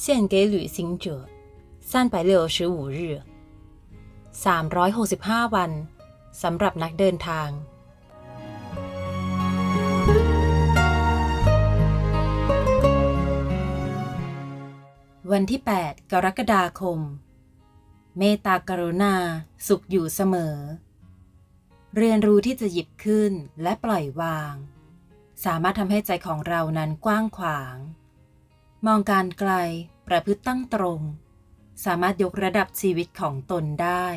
献给旅行者三百六十五日365 วันสำหรับนักเดินทาง วันที่ 8 กรกฎาคม เมตตากรุณา สุขอยู่เสมอ เรียนรู้ที่จะหยิบขึ้นและปล่อยวาง สามารถทำให้ใจของเรานั้นกว้างขวาง มองการไกลประพฤติตั้งตรง สามารถยกระดับชีวิตของตนได้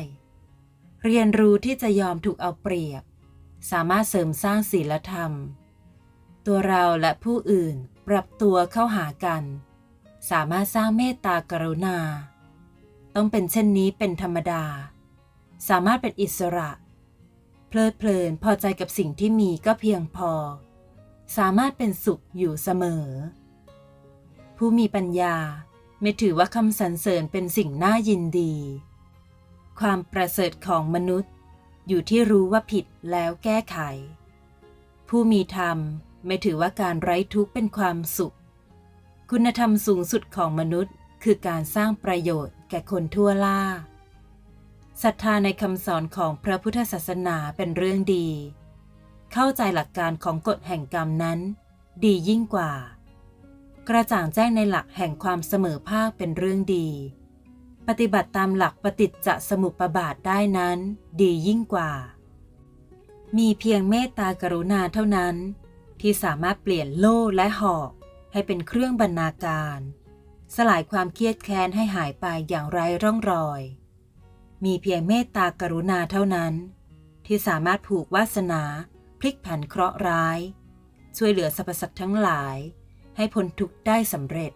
เรียนรู้ที่จะยอมถูกเอาเปรียบ สามารถเสริมสร้างศีลธรรม ตัวเราและผู้อื่นปรับตัวเข้าหากัน สามารถสร้างเมตตากรุณา ต้องเป็นเช่นนี้เป็นธรรมดา สามารถเป็นอิสระ เพลิดเพลินพอใจกับสิ่งที่มีก็เพียงพอ สามารถเป็นสุขอยู่เสมอ ผู้มีปัญญาไม่ถือว่าคำสรรเสริญเป็นสิ่งน่ายินดี ความประเสริฐของมนุษย์ อยู่ที่รู้ว่าผิดแล้วแก้ไข ผู้มีธรรมไม่ถือว่าการไร้ทุกข์เป็นความสุข คุณธรรมสูงสุดของมนุษย์ คือการสร้างประโยชน์แก่คนทั่วล่าศรัทธาในคำสอนของพระพุทธศาสนาเป็นเรื่องดี เข้าใจหลักการของกฎแห่งกรรมนั้น ดียิ่งกว่า กระจ่างแจ้งในหลักแห่งความเสมอภาคเป็นเรื่องดี ปฏิบัติตามหลักปฏิจจสมุปบาทได้นั้น ดียิ่งกว่า มีเพียงเมตตากรุณาเท่านั้น ที่สามารถเปลี่ยนโล่และหอกให้เป็นเครื่องบรรณาการ สลายความเครียดแค้นให้หายไปอย่างไร้ร่องรอย มีเพียงเมตตากรุณาเท่านั้น ที่สามารถผูกวาสนา พลิกผันเคราะห์ร้าย ช่วยเหลือสรรพสัตว์ทั้งหลาย ให้พ้นทุกข์ได้สำเร็จ